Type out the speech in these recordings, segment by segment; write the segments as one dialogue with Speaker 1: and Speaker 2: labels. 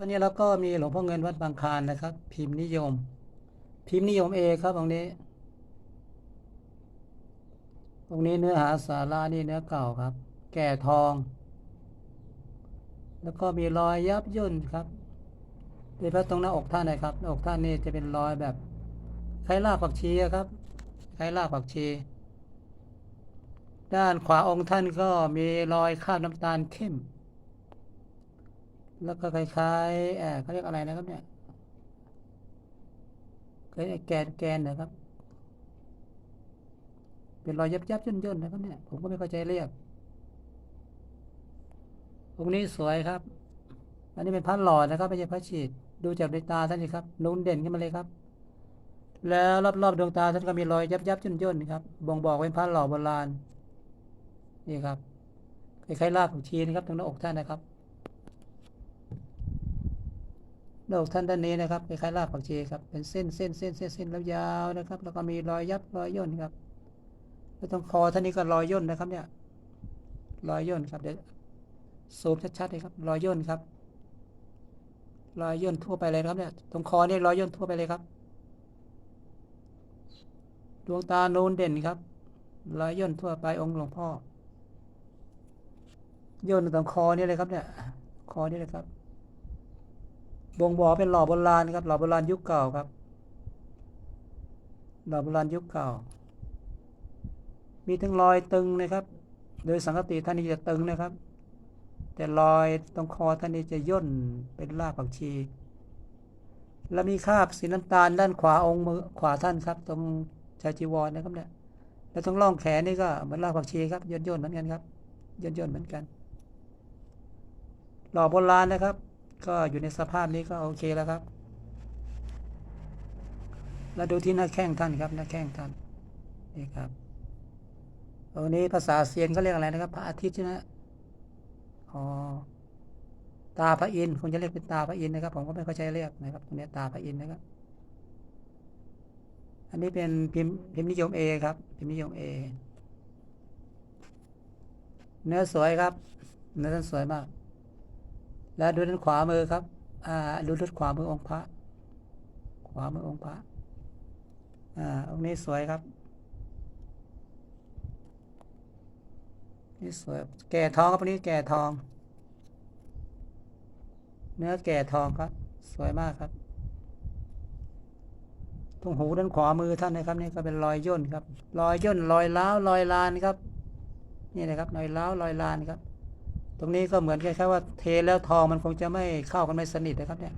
Speaker 1: วันนี้เราก็มีหลวงพ่อเงินวัดบางคานนะครับ พิมพ์นิยม พิมพ์นิยมเอครับตรงนี้ ตรงนี้เนื้อหาสาระนี่เนื้อเก่าครับ แก่ทอง แล้วก็มีรอยยับย่นครับโดยเฉพาะตรงหน้าอกท่านนะครับหน้าอกท่านนี่จะเป็นรอยแบบคล้ายรากผักชีครับคล้ายรากผักชี ด้านขวาองค์ท่านก็มีรอยคราบน้ำตาลเข้ม แล้วก็คล้ายๆเออเขาเรียกอะไรนะครับเนี่ยคล้ายๆแกนแกนนะครับ เป็นรอยยับยับย่นย่นๆนะครับเนี่ย ผมก็ไม่เข้าใจเรียกองค์นี้สวยครับ อันนี้เป็นพระหล่อนะครับไม่ใช่พระฉีด ดูจากดวงตาท่านสิครับนูนเด่นขึ้นมาเลยครับ แล้วรอบๆดวงตาท่านก็มีรอยยับยับย่นย่นๆครับ บ่งบอกเป็นพระหล่อโบราณ นี่ครับคล้ายๆรากผักชีนะครับตรงหน้าอกท่านนะครับ ดอกท่านด้านนี้นะครับคล้ายๆรากผักชีครับเป็นเส้นเส้นเส้นเส้นเส้นแล้วยาวนะครับ แล้วก็มีรอยยับรอยย่นครับแล้วตรงคอท่านนี้ก็รอยย่นนะครับ เนี่ย รอยย่นครับเดี๋ยวซูมชัดๆเลยครับ รอยย่นครับ รอยย่นทั่วไปเลยครับเนี่ย ตรงคอนี่รอยย่นทั่วไปเลยครับ ดวงตาโนนเด่นครับ รอยย่นทั่วไปองค์หลวงพ่อย่นตรงคอนี่เลยครับเนี่ย คอนี่เลยครับ บ่งบอกเป็นหล่อโบราณครับหล่อโบราณยุคเก่าครับหล่อโบราณยุคเก่า มีทั้งรอยตึงนะครับ โดยสังกติท่านนี้จะตึงนะครับ แต่รอยตรงคอท่านนี้จะย่นเป็นรากผักชี แล้วมีคราบสีน้ำตาลด้านขวาองค์มือขวาท่านครับ ตรงชายจีวรนะครับเนี่ยแล้วตรงร่องแขนนี่ก็เหมือนรากผักชีครับย่นย่นเหมือนกันครับย่นย่นเหมือนกัน หล่อโบราณนะครับ ก็อยู่ในสภาพนี้ก็โอเคแล้วครับ แล้วดูที่หน้าแข้งท่านครับหน้าแข้งท่านนี่ครับตรงนี้ภาษาเซียนเขาเรียกอะไรนะครับ พระอาทิตย์ใช่ไหมอ๋อตาพระอินทร์คงจะเรียกเป็นตาพระอินทร์นะครับ ผมก็ไม่เข้าใจเรียกนะครับตรงนี้ตาพระอินทร์นะครับ อันนี้เป็นพิมพ์พิมพ์นิยมเอครับ พิมพ์นิยมเอเนื้อสวยครับ เนื้อท่านสวยมาก แล้วดูด้านขวามือครับ อ่า ดูด้านขวามือองค์พระ ขวามือองค์พระ อ่า องค์นี้สวยครับ นี่สวย แก่ทองครับองค์นี้แก่ทอง เนื้อแก่ทองครับ สวยมากครับ ตรงหูด้านขวามือท่านนะครับ นี่ก็เป็นรอยย่นครับ รอยย่น รอยล้าว รอยลานครับ นี่นะครับ รอยล้าว รอยลานครับ ตรงนี้ก็เหมือนคล้ายๆว่าเทแล้วทองมันคงจะไม่เข้ากันไม่สนิทนะครับเนี่ย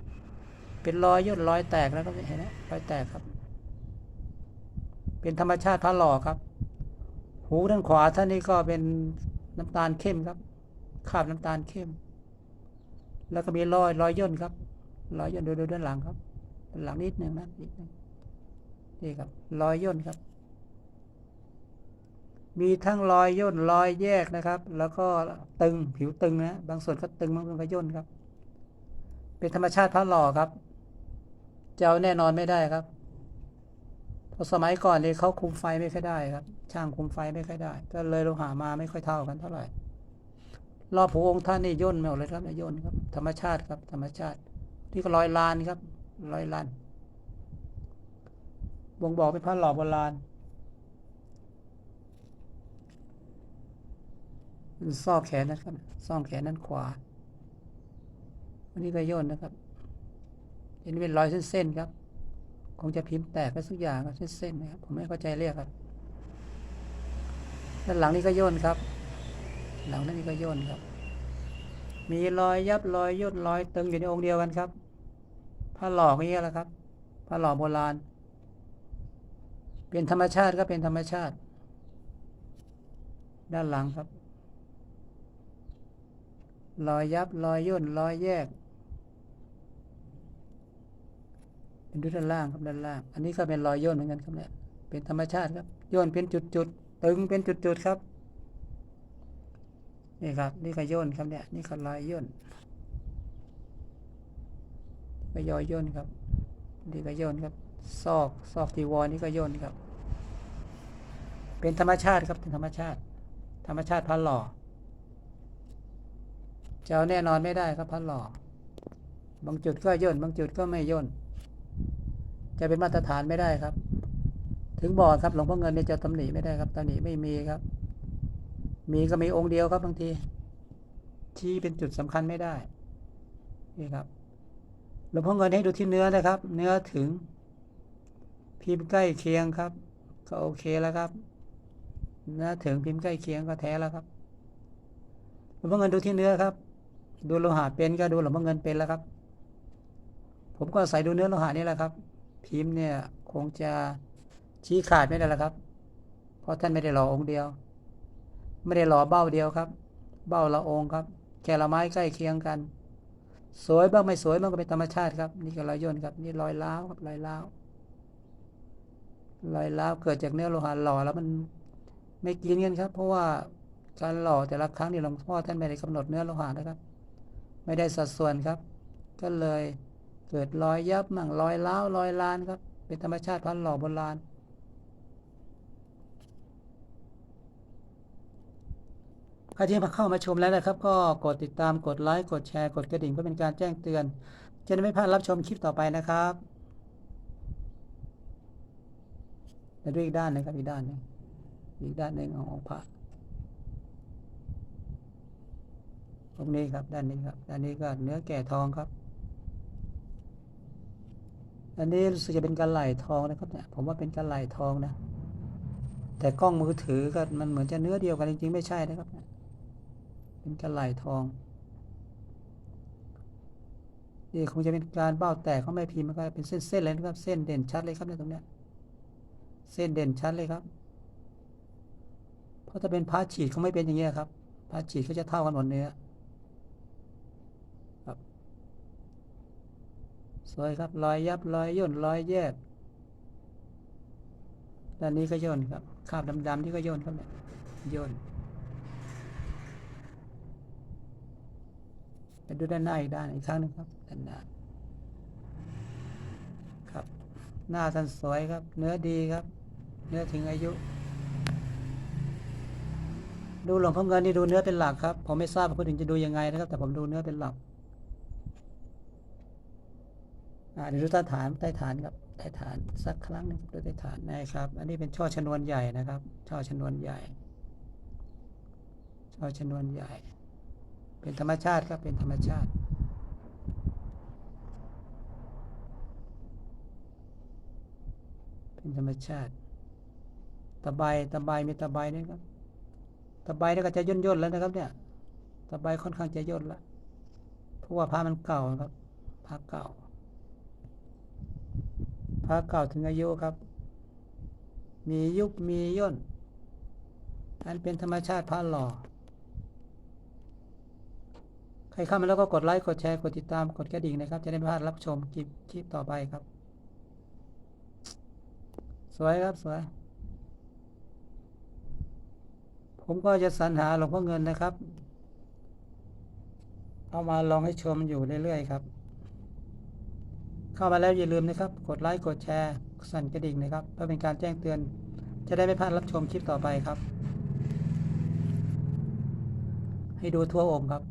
Speaker 1: เป็นรอยย่นรอยแตกแล้วครับเห็นไหมรอยแตกครับ เป็นธรรมชาติพระหล่อครับ หูด้านขวาท่านนี้ก็เป็นน้ำตาลเข้มครับคาบน้ำตาลเข้ม แล้วก็มีรอยรอยย่นครับรอยย่นดูดูด้านหลังครับด้านหลังนิดหนึ่งนะนิดหนึงนี่ครับรอยย่นครับ มีทั้งรอยย่นรอยแยกนะครับ แล้วก็ตึงผิวตึงนะบางส่วนก็ตึงบางส่วนก็ย่นครับ เป็นธรรมชาติพระหล่อครับจะเอาแน่นอนไม่ได้ครับเพราะสมัยก่อนเนี่ยเขาคุมไฟไม่ค่อยได้ครับ ช่างคุมไฟไม่ค่อยได้ ก็เลยเราหามาไม่ค่อยเท่ากันเท่าไหร่รอบหูองค์ท่านนี่ย่นไม่ออกเลยครับเนี่ยย่นครับ ธรรมชาติครับ ธรรมชาติ ที่ก็รอยลานครับรอยลานบ่งบอกเป็นพระหล่อโบราณ ซอกแขนนะครับซ่อกแขนด้านขวาอันนี้ก็ย่นนะครับอันนี้เป็นรอยเส้นๆครับ คงจะพิมพ์แตกไปสักอย่างครับเส้นๆนะครับผมไม่เข้าใจเรียกครับด้านหลังนี้ก็ย่นครับ หลังนั้นนี่ก็ย่นครับ มีรอยยับรอยย่นรอยตึงอยู่ในองค์เดียวกันครับผ้าหลอกอย่างเงี้ยแหละครับผ้าหลอกโบราณ เป็นธรรมชาติก็เป็นธรรมชาติ ด้านหลังครับ รอยยับรอยย่นรอยแยกเป็นด้านล่างครับด้านล่าง อันนี้ก็เป็นรอยย่นเหมือนกันครับเนี่ยเป็นธรรมชาติครับย่นเป็นจุดๆตึงเป็นจุดๆครับนี่ครับ นี่ก็ย่นครับเนี่ยนี่ก็รอยย่นก็ยอยย่นครับนี่ก็ย่นครับซอกซอกจีวรนี่ก็ย่นครับ เป็นธรรมชาติครับเป็นธรรมชาติ ธรรมชาติพันหล่อ จะเอาแน่นอนไม่ได้ครับพันหล่อบางจุดก็ย่น บางจุดก็ไม่ย่น จะเป็นมาตรฐานไม่ได้ครับ ถึงบอกครับหลวงพ่อเงินเนี่ยจะตำหนิไม่ได้ครับตำหนิไม่มีครับ มีก็มีองค์เดียวครับบางที ชี้เป็นจุดสำคัญไม่ได้ นี่ครับ หลวงพ่อเงินให้ดูที่เนื้อนะครับ เนื้อถึง พิมพ์ใกล้เคียงครับ ก็โอเคแล้วครับ เนื้อถึงพิมพ์ใกล้เคียงก็แท้แล้วครับหลวงพ่อเงินดูที่เนื้อครับ ดูโลหะเป็นก็ดูหลวงพ่อเงินเป็นแล้วครับ ผมก็ใส่ดูเนื้อโลหะนี่แหละครับ พิมพ์เนี่ยคงจะชี้ขาดไม่ได้แล้วครับ เพราะท่านไม่ได้หล่อองค์เดียว ไม่ได้หล่อเบ้าเดียวครับ เบ้าละองค์ครับ แค่ละไม้ใกล้เคียงกัน สวยบ้างไม่สวยบ้างก็เป็นธรรมชาติครับ นี่ก็รอยย่นครับ นี่รอยล้าวครับรอยล้าวรอยล้าวเกิดจากเนื้อโลหะหล่อแล้วมันไม่กินกันครับ เพราะว่าการหล่อแต่ละครั้งนี่หลวงพ่อท่านไม่ได้กำหนดเนื้อโลหะนะครับ ไม่ได้สัดส่วนครับ ก็เลยเกิดรอยยับมั่งรอยเล้ารอยลานครับ เป็นธรรมชาติพันหล่อโบราณใครที่มาเข้ามาชมแล้วนะครับ ก็กดติดตามกดไลค์กดแชร์กดกระดิ่งเพื่อเป็นการแจ้งเตือน จะได้ไม่พลาดรับชมคลิปต่อไปนะครับแล้วด้วยอีกด้านนึงครับอีกด้านหนึงอีกด้านหนึ่งขององค์พระต รงนี้ครับ ด้านนี้ครับ ด้านนี้ก็เนื้อแก่ทองครับ อันนี้รู้สึกจะเป็นกระไหลทองนะครับเนี่ย ผมว่าเป็นกระไหลทองนะ แต่กล้องมือถือก็มันเหมือนจะเนื้อเดียวกันจริงๆไม่ใช่นะครับ เป็นกระไหลทองนี่คงจะเป็นการเบ้าแตกเขาไม่พิมพ์มันก็เป็นเส้นๆเลยนะครับ เส้นเด่นชัดเลยครับเนี่ยตรงเนี้ย เส้นเด่นชัดเลยครับ เพราะถ้าเป็นพาฉีดเขาไม่เป็นอย่างเงี้ยครับพาฉีดเขาจะเท่ากันหมดเนื้อครับ สวยครับรอยยับรอยย่นรอยแยกด้านนี้ก็ย่นครับคราบดำๆที่ก็ย่นครับเนี่ยย่นไปดูด้านหน้าอีกด้านอีกครั้งหนึงครับด้านหน้าครับ หน้าท่านสวยครับ เนื้อดีครับ เนื้อถึงอายุ ดูหลวงพ่อเงินนี่ดูเนื้อเป็นหลักครับ ผมไม่ทราบว่าคนอื่นจะดูยังไงนะครับ แต่ผมดูเนื้อเป็นหลัก อ่าเดี๋ยวดูใต้ฐานใต้ฐานครับใต้ฐานสักครั้งหนึงดูใต้ฐานนะครับ อันนี้เป็นช่อชนวนใหญ่นะครับ ช่อชนวนใหญ่ ช่อชนวนใหญ่ เป็นธรรมชาติครับเป็นธรรมชาติเป็นธรรมชาติ ตะไบตะไบมีตะไบนี่ครับ ตะไบนี่ก็จะย่นย่นแล้วนะครับ เนี่ย ตะไบค่อนข้างจะย่นแล้วเพราะว่าผ้ามันเก่าครับ ผ้าเก่า ผ้าเก่าถึงอายุครับ มียุบมีย่น อันเป็นธรรมชาติผ้าหล่อ ใครเข้ามาแล้วก็กดไลค์กดแชร์กดติดตามกดกระดิ่งนะครับ จะได้ไม่พลาดรับชมคลิปคลิปต่อไปครับ สวยครับสวย ผมก็จะสรรหาหลวงพ่อเงินนะครับ เอามาลองให้ชมอยู่เรื่อยๆครับ เข้ามาแล้วอย่าลืมนะครับ กดไลค์ กดแชร์ สั่นกระดิ่งนะครับ เพื่อเป็นการแจ้งเตือน จะได้ไม่พลาดรับชมคลิปต่อไปครับ ให้ดูทั่วองค์ครับ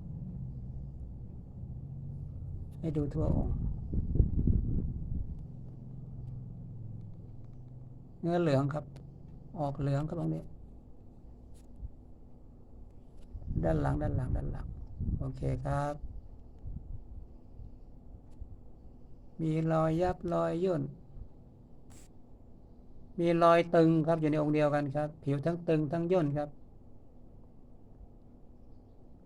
Speaker 1: ให้ดูทั่วองค์ เนื้อเหลืองครับ ออกเหลืองครับตรงนี้ ด้านหลังด้านหลังด้านหลัง โอเคครับ มีรอยยับรอยย่น มีรอยตึงครับอยู่ในองค์เดียวกันครับ ผิวทั้งตึงทั้งย่นครับ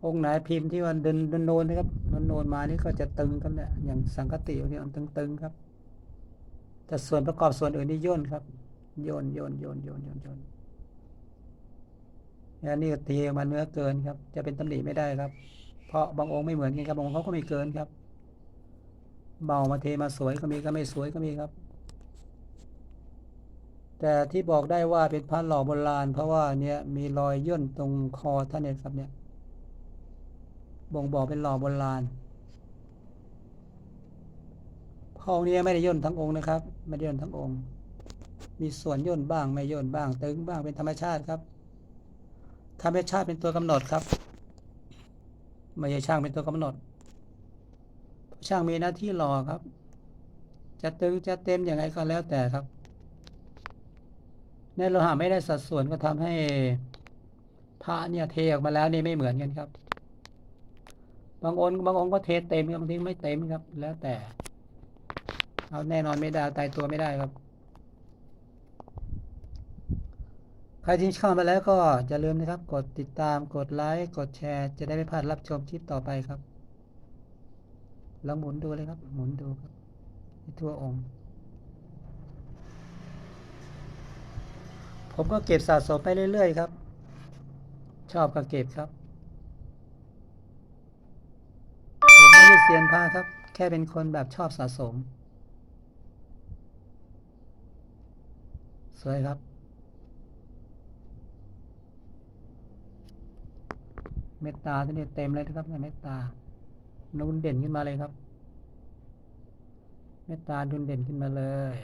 Speaker 1: องค์ไหนพิมพ์ที่วันเดินเดินโนนนะครับโนนโนนมานี่ก็จะตึงครับเนี่ยอย่างสังกติเนี่มันตึงๆครับ แต่ส่วนประกอบส่วนอื่นนี่ย่นครับย่นย่นย่นย่นย่นย่นอันนี้ตีออกมาเนื้อเกินครับ จะเป็นตำหนิไม่ได้ครับ เพราะบางองค์ไม่เหมือนกันครับบางองค์เขาก็ไม่เกินครับ เบามาเทมาสวยก็มีก็ไม่สวยก็มีครับ แต่ที่บอกได้ว่าเป็นพระหล่อโบราณ เพราะว่าเนี่ยมีรอยย่นตรงคอท่านเนี่ยครับเนี่ย บ่งบอกเป็นหล่อโบราณพระองค์นี้ไม่ได้ย่นทั้งองค์นะครับ ไม่ได้ย่นทั้งองค์ มีส่วนย่นบ้างไม่ย่นบ้าง ตึงบ้างเป็นธรรมชาติครับ ธรรมชาติเป็นตัวกำหนดครับไม่ใช่ช่างเป็นตัวกำหนด ช่างมีหน้าที่รอครับ จะตึงจะเต็มย่างไรก็แล้วแต่ครับ ในโลหะไม่ได้สัดส่วนก็ทำให้พระเนี่ยเทออกมาแล้วนี่ไม่เหมือนกันครับ บางองค์บางองค์ก็เทเต็มครับบางทีไม่เต็มครับ แล้วแต่ เอาแน่นอนไม่ได้ตายตัวไม่ได้ครับ ใครที่เข้ามาแล้วก็อย่าลืมนะครับ กดติดตามกดไลค์กดแชร์ จะได้ไม่พลาดรับชมคลิปต่อไปครับ ลองหมุนดูเลยครับ หมุนดูครับทั่วองค์ ผมก็เก็บสะสมไปเรื่อย ๆ ครับ ชอบก็เก็บครับ ผมไม่ใช่เซียนพระครับ แค่เป็นคนแบบชอบสะสม สวยครับ เมตตาที่นี่เต็มเลยนะครับเนี่ยเมตตา นูนเด่นขึ้นมาเลยครับ เมตตาดุนเด่นขึ้นมาเลย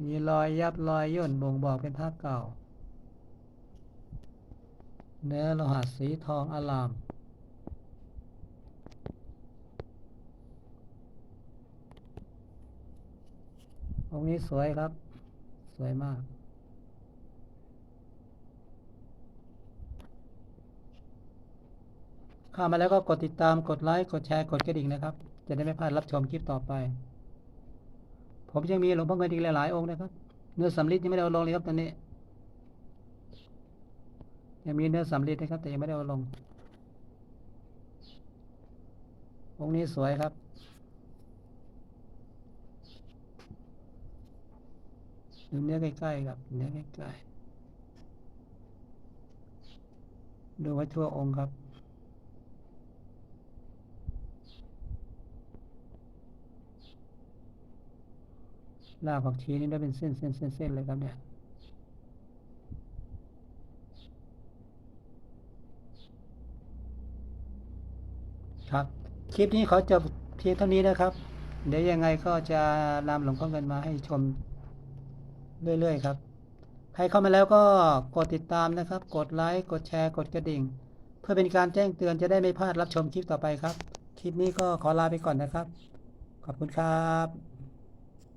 Speaker 1: มีรอยยับรอยย่นบ่งบอกเป็นภาพเก่า เนื้อโลหะสีทองอลาม องค์นี้สวยครับ สวยมาก เข้ามาแล้วก็กดติดตามกดไลค์กดแชร์กดกระดิ่งนะครับ จะได้ไม่พลาดรับชมคลิปต่อไป ผมยังมีหลวงพ่อเงินอีกหลายๆองค์นะครับ เนื้อสำลิดยังไม่ได้เอาลงเลยครับตอนนี้ยังมีเนื้อสำลิดนะครับ แต่ยังไม่ได้เอาลงองค์นี้สวยครับดูเนื้อใกล้ๆครับเนื้อใกล้ๆดูไว้ทั่วองค์ครับ รากผักชีนี่ได้เป็นเส้นเส้นเส้นเส้นเลยครับเนี่ยครับ คลิปนี้ขอจบเพียงเท่านี้นะครับ เดี๋ยวยังไงก็จะนำหลวงพ่อเงินมาให้ชมเรื่อยๆ ครับ ใครเข้ามาแล้วก็กดติดตามนะครับ กดไลค์กดแชร์กดกระดิ่ง เพื่อเป็นการแจ้งเตือนจะได้ไม่พลาดรับชมคลิปต่อไปครับ คลิปนี้ก็ขอลาไปก่อนนะครับ ขอบคุณครับ